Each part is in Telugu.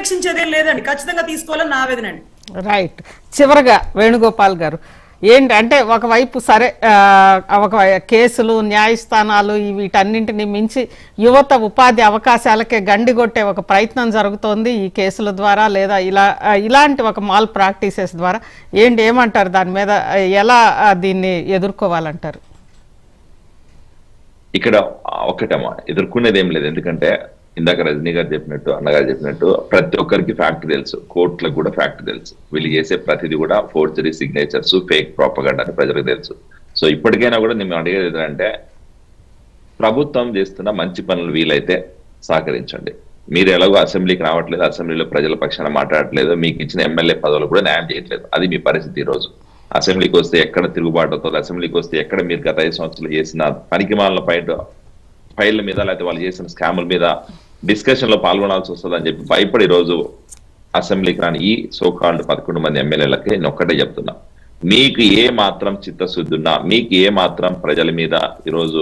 ఉపేక్షించేదేం లేదండి. ఖచ్చితంగా తీసుకోవాలని నా ఆవేదన అండి. రైట్ చివరగా వేణుగోపాల్ గారు ఏంటి అంటే ఒకవైపు సరే ఒక కేసులు న్యాయస్థానాలు వీటన్నింటిని మించి యువత ఉపాధి అవకాశాలకే గండి కొట్టే ఒక ప్రయత్నం జరుగుతోంది ఈ కేసుల ద్వారా లేదా ఇలా ఇలాంటి ఒక మాల్ ప్రాక్టీసెస్ ద్వారా. ఏంటి ఏమంటారు దాని మీద? ఎలా దీన్ని ఎదుర్కోవాలంటారు? ఇక్కడ ఒకటమ్మా ఎదుర్కొనేది ఏం లేదు. ఎందుకంటే ఇందాక రజనీ గారు చెప్పినట్టు అన్నగారు చెప్పినట్టు ప్రతి ఒక్కరికి ఫ్యాక్ట్ తెలుసు. కోర్టులకు కూడా ఫ్యాక్ట్ తెలుసు. వీళ్ళు చేసే ప్రతిదీ కూడా ఫోర్జరీ సిగ్నేచర్స్ ఫేక్ ప్రాపగండ్ అని ప్రజలకు తెలుసు. సో ఇప్పటికైనా కూడా నేను అడిగేది ఏంటంటే ప్రభుత్వం చేస్తున్న మంచి పనులు వీలైతే సహకరించండి. మీరు ఎలాగో అసెంబ్లీకి రావట్లేదు అసెంబ్లీలో ప్రజల పక్షాన మాట్లాడట్లేదు మీకు ఇచ్చిన ఎమ్మెల్యే పదవులు కూడా న్యాయం చేయట్లేదు. అది మీ పరిస్థితి ఈ రోజు అసెంబ్లీకి వస్తే ఎక్కడ తిరుగుబాటు అవుతుంది? అసెంబ్లీకి వస్తే ఎక్కడ మీరు గత ఐదు సంవత్సరాలు చేసిన పనికి మాలిన పైన ఫైళ్ళ మీద లేకపోతే వాళ్ళు చేసిన స్కాముల మీద డిస్కషన్లో పాల్గొనాల్సి వస్తుంది అని చెప్పి భయపడి రోజు అసెంబ్లీకి రాని ఈ సోకాల్డ్ పదకొండు మంది ఎమ్మెల్యేలకి నేను ఒక్కటే చెప్తున్నా. మీకు ఏ మాత్రం చిత్తశుద్ధి ఉన్నా మీకు ఏ మాత్రం ప్రజల మీద ఈరోజు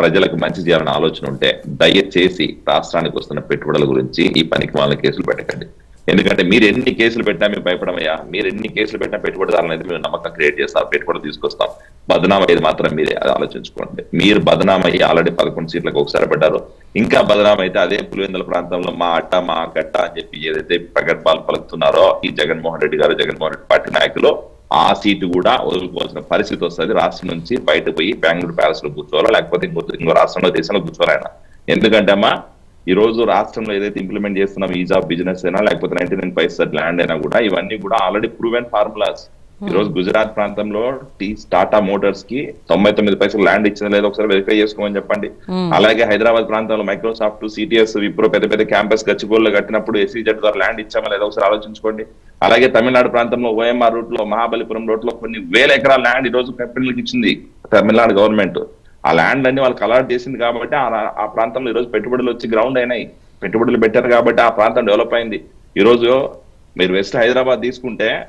ప్రజలకు మంచి చేయాలని ఆలోచన ఉంటే దయచేసి రాష్ట్రానికి వస్తున్న పెట్టుబడుల గురించి ఈ పనికి వాళ్ళ కేసులు పెట్టకండి. ఎందుకంటే మీరు ఎన్ని కేసులు పెట్టినా మేము భయపడమయ్యా. మీరు ఎన్ని కేసులు పెట్టినా పెట్టుబడిదారులు అయితే మేము నమ్మకం క్రియేట్ చేస్తాం పెట్టుబడి తీసుకొస్తాం. బదనాం అయ్యేది మాత్రం మీరే అది ఆలోచించుకోండి. మీరు బదనాం అయ్యి ఆల్రెడీ పదకొండు సీట్లకు ఒకసారి పడ్డారు. ఇంకా బదనాం అయితే అదే పులివెందుల ప్రాంతంలో మా అట్ట మా గట్ట అని చెప్పి ఏదైతే ప్రగల్భాలు పలుకుతున్నారో ఈ జగన్మోహన్ రెడ్డి గారు జగన్మోహన్ రెడ్డి పార్టీ నాయకులు ఆ సీటు కూడా వదులుకోవాల్సిన పరిస్థితి వస్తుంది. రాష్ట్రం నుంచి బయట పోయి బెంగళూరు ప్యాలెస్లో కూర్చోవాలా? లేకపోతే ఇంకో ఇంకో రాష్ట్రంలో దేశంలో కూర్చోవాలైనా ఎందుకంటే అమ్మా ఈ రోజు రాష్ట్రంలో ఏదైతే ఇంప్లిమెంట్ చేస్తున్నాం ఈజ్ ఆఫ్ బిజినెస్ అయినా లేకపోతే నైన్టీ నైన్ పైసెస్ ల్యాండ్ అయినా కూడా ఇవన్నీ కూడా ఆల్రెడీ ప్రూవెన్ ఫార్ములాస్ ఈ రోజు గుజరాత్ ప్రాంతంలో టీ టాటా మోటార్స్కి తొంభై తొమ్మిది పైసలు ల్యాండ్ ఇచ్చింది. లేదో ఒకసారి వెరిఫై చేసుకోమని చెప్పండి. అలాగే హైదరాబాద్ ప్రాంతంలో మైక్రోసాఫ్ట్ సిటిఎస్ విప్రో పెద్ద పెద్ద క్యాంపస్ గచ్చిబోల్లో కట్టినప్పుడు ఎస్సీజెడ్ ద్వారా ల్యాండ్ ఇచ్చామా లేదో ఒకసారి ఆలోచించుకోండి. అలాగే తమిళనాడు ప్రాంతంలో ఓఎంఆర్ రూట్లో మహాబలిపురం రూట్లో కొన్ని వేల ఎకరాల ల్యాండ్ ఈ రోజు కంపెనీలకు ఇచ్చింది తమిళనాడు గవర్నమెంట్ ఆ ల్యాండ్ అన్ని వాళ్ళకి అలాట్ చేసింది కాబట్టి ఆ- ఆ ప్రాంతంలో ఈ రోజు పెట్టుబడులు వచ్చి గ్రౌండ్ అయినాయి. పెట్టుబడులు పెట్టారు కాబట్టి ఆ ప్రాంతం డెవలప్ అయింది. ఈరోజు మీరు వెస్ట్ హైదరాబాద్ తీసుకుంటే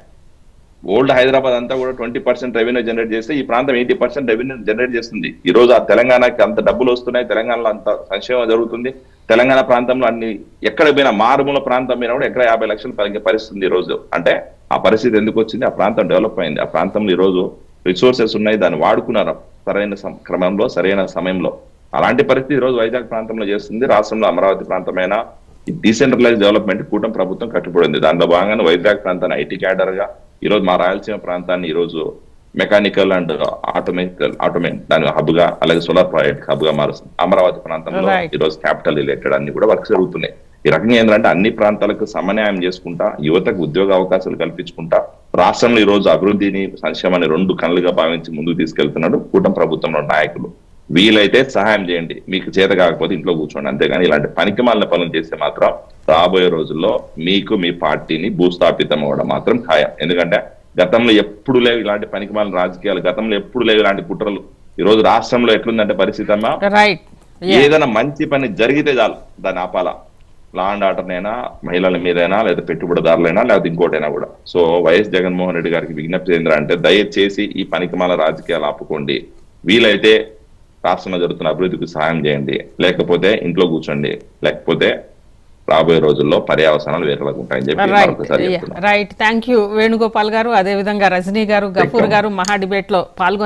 ఓల్డ్ హైదరాబాద్ అంతా కూడా ట్వంటీ పర్సెంట్ రెవెన్యూ జనరేట్ చేస్తే ఈ ప్రాంతం ఎయిటీ పర్సెంట్ రెవెన్యూ జనరేట్ చేస్తుంది. ఈ రోజు ఆ తెలంగాణకి అంత డబ్బులు వస్తున్నాయి తెలంగాణలో అంత సంక్షేమం జరుగుతుంది. తెలంగాణ ప్రాంతంలో అన్ని ఎక్కడ పోయినా మారుమూల ప్రాంతం మీద కూడా ఎక్కడ యాభై లక్షలు పలికే పరిస్థితుంది ఈ రోజు అంటే ఆ పరిస్థితి ఎందుకు వచ్చింది? ఆ ప్రాంతం డెవలప్ అయింది. ఆ ప్రాంతంలో ఈ రోజు రిసోర్సెస్ ఉన్నాయి దాన్ని వాడుకున్నారు. సరైన క్రమంలో సరైన సమయంలో. అలాంటి పరిస్థితి ఈ రోజు వైజాగ్ ప్రాంతంలో చేస్తుంది. రాష్ట్రంలో అమరావతి ప్రాంతమైన ఈ డీసెంట్రలైజ్ డెవలప్మెంట్ కూటమి ప్రభుత్వం కట్టుబడింది. దాంట్లో భాగంగానే వైజాగ్ ప్రాంతాన్ని ఐటీ క్యాడర్గా ఈ రోజు మా రాయలసీమ ప్రాంతాన్ని ఈ రోజు మెకానికల్ అండ్ ఆటోమేటికల్ ఆటోమేట్ దాని హబ్గా అలాగే సోలార్ ప్రాజెక్ట్ హబ్గా మారుస్తుంది. అమరావతి ప్రాంతంలో Right. ఈ రోజు క్యాపిటల్ రిలేటెడ్ అన్ని కూడా వర్క్స్ జరుగుతున్నాయి. ఈ రకంగా ఏంటంటే అన్ని ప్రాంతాలకు సమన్వయం చేసుకుంటా యువతకు ఉద్యోగ అవకాశాలు కల్పించుకుంటా రాష్ట్రంలో ఈ రోజు అభివృద్ధిని సంక్షేమాన్ని రెండు కళ్ళుగా భావించి ముందుకు తీసుకెళ్తున్నాడు కూటమి ప్రభుత్వంలో నాయకులు. వీలైతే సహాయం చేయండి. మీకు చేత కాకపోతే ఇంట్లో కూర్చోండి. అంతేగాని ఇలాంటి పనికిమాలిన పనులు చేస్తే మాత్రం రాబోయే రోజుల్లో మీకు మీ పార్టీని భూస్థాపితం అవ్వడం మాత్రం ఖాయం. ఎందుకంటే గతంలో ఎప్పుడు లేవు ఇలాంటి పనికిమాలిన రాజకీయాలు. గతంలో ఎప్పుడు లేవు ఇలాంటి కుట్రలు. ఈ రోజు రాష్ట్రంలో ఎట్లుందంటే పరిస్థితి అమ్మా? ఏదైనా మంచి పని జరిగితే చాలు. దాన్ని ఆపాలా? లా అండ్ ఆర్డర్నైనా మహిళల మీదైనా లేదా పెట్టుబడిదారులైనా లేదా ఇంకోటైనా కూడా. సో వైఎస్ జగన్మోహన్ రెడ్డి గారికి విజ్ఞప్తి ఏంద్రా అంటే దయచేసి ఈ పనికిమాల రాజకీయాలు ఆపుకోండి. వీలైతే రాష్ట్రంలో జరుగుతున్న అభివృద్ధికి సహాయం చేయండి. లేకపోతే ఇంట్లో కూర్చోండి. లేకపోతే రాబోయే రోజుల్లో పర్యావసనాలు వేరేలాగా ఉంటాయని చెప్పి రైట్ థ్యాంక్ యూ వేణుగోపాల్ గారు. అదేవిధంగా రజనీ గారు గఫూర్ గారు మహా డిబేట్లో పాల్గొన్నారు